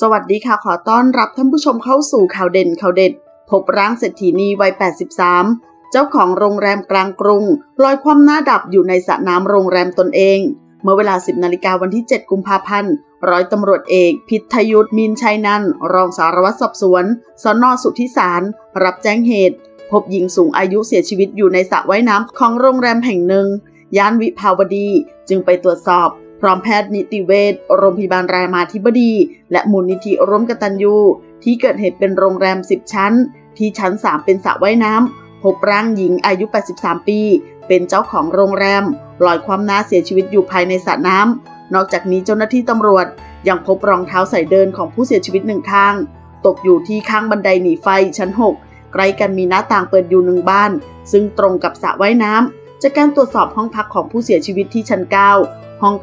สวัสดีค่ะขอต้อนรับท่านผู้ชมเข้าสู่ข่าวเด่นข่าวเด็ด พบร่างเศรษฐีนีวัย 83 เจ้าของโรงแรมกลางกรุงลอยความหน้าดับอยู่ในสระน้ำโรงแรมตนเอง เมื่อเวลา 10นาฬิกาวันที่ 7 กุมภาพันธ์ ร้อยตำรวจเอก พิทยุทธมินชัยนันทรองสารวัตรสอบสวนสนสุทธิสาร รับแจ้งเหตุ พบหญิงสูงอายุเสียชีวิตอยู่ในสระว่ายน้ำของโรงแรมแห่งหนึ่งย่านวิภาวดีจึงไปตรวจสอบ พร้อมแพทย์นิติเวชโรงพยาบาลรามาธิบดี และมูลนิธิร่วมกตัญญูที่เกิดเหตุเป็นโรงแรม 10 ชั้น ที่ชั้น 3 เป็นสระว่ายน้ำพบร่างหญิงอายุ 83 ปี เป็นเจ้าของโรงแรมลอยความน้าเสียชีวิตอยู่ภายในสระน้ำนอกจากนี้เจ้าหน้าที่ตำรวจ ยังพบรองเท้าใส่เดินของผู้เสียชีวิตหนึ่งข้าง ตกอยู่ที่ข้างบันไดหนีไฟชั้น 6 ใกล้กันมีหน้าต่างเปิดอยู่หนึ่งบ้าน ซึ่งตรงกับสระว่ายน้ำ จากการตรวจสอบห้องพักของผู้เสียชีวิตที่ชั้น 9 ห้อง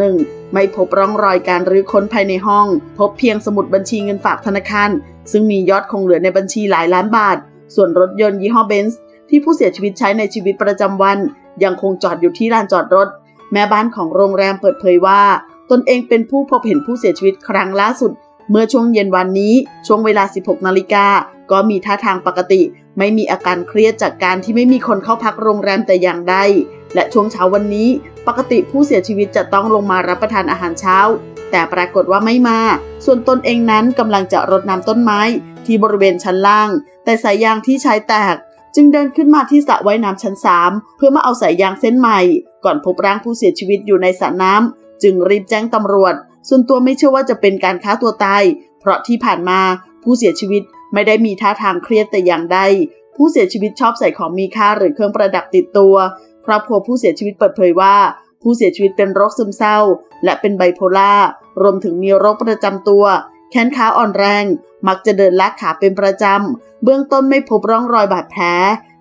901 ไม่พบร่องรอยการรื้อค้นภายในห้อง พบเพียงสมุดบัญชีเงินฝากธนาคาร ซึ่งมียอดคงเหลือในบัญชีหลายล้านบาท ส่วนรถยนต์ยี่ห้อเบนซ์ที่ผู้เสียชีวิตใช้ในชีวิตประจำวัน ยังคงจอดอยู่ที่ลานจอดรถ แม่บ้านของโรงแรมเปิดเผยว่า ตนเองเป็นผู้พบเห็นผู้เสียชีวิตครั้งล่าสุด เมื่อช่วงเย็นวันนี้ ช่วงเวลา 16 นาฬิกา ก็มีท่าทางปกติ ไม่มีอาการเครียดจากการที่ไม่มีคนเข้าพักโรงแรมแต่อย่างใด และช่วงเช้าวันนี้ปกติผู้เสียชีวิตจะต้องลงมารับประทานอาหารเช้า แต่ปรากฏว่าไม่มา ส่วนตนเองนั้นกำลังจะรดน้ำต้นไม้ ที่บริเวณชั้นล่าง แต่สายยางที่ใช้แตก จึงเดินขึ้นมาที่สระว่ายน้ำชั้น 3 เพื่อมาเอาสายยางเส้นใหม่ ก่อนพบร่างผู้เสียชีวิตอยู่ในสระน้ำจึงรีบแจ้งตำรวจ ส่วนตัวไม่เชื่อว่าจะเป็นการฆ่าตัวตาย เพราะที่ผ่านมาผู้เสียชีวิต ไม่ได้มีท่าทางเครียดแต่อย่างใด ผู้เสียชีวิตชอบใส่ของมีค่าหรือเครื่องประดับติดตัว ครอบครัวผู้เสียชีวิตเปิดเผยว่า ผู้เสียชีวิตเป็นโรคซึมเศร้า และเป็นไบโพล่ารวมถึงมีโรคประจำตัว แขนขาอ่อนแรง มักจะเดินลากขาเป็นประจำ เบื้องต้นไม่พบร่องรอยบาดแผล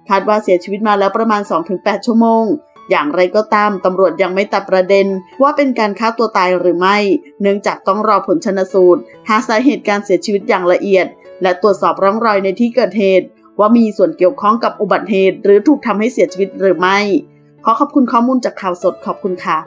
คาดว่าเสียชีวิตมาแล้วประมาณ 2-8 ชั่วโมงอย่างไรก็ตาม ตำรวจยังไม่ตัดประเด็น ว่าเป็นการฆ่าตัวตายหรือไม่ เนื่องจากต้องรอผลชนสูตร หาสาเหตุการเสียชีวิตอย่างละเอียด และตรวจสอบร่องรอยในที่เกิดเหตุ ว่ามีส่วนเกี่ยวข้องกับอุบัติเหตุ หรือถูกทำให้เสียชีวิตหรือไม่ ขอขอบคุณข้อมูลจากข่าวสดขอบคุณค่ะ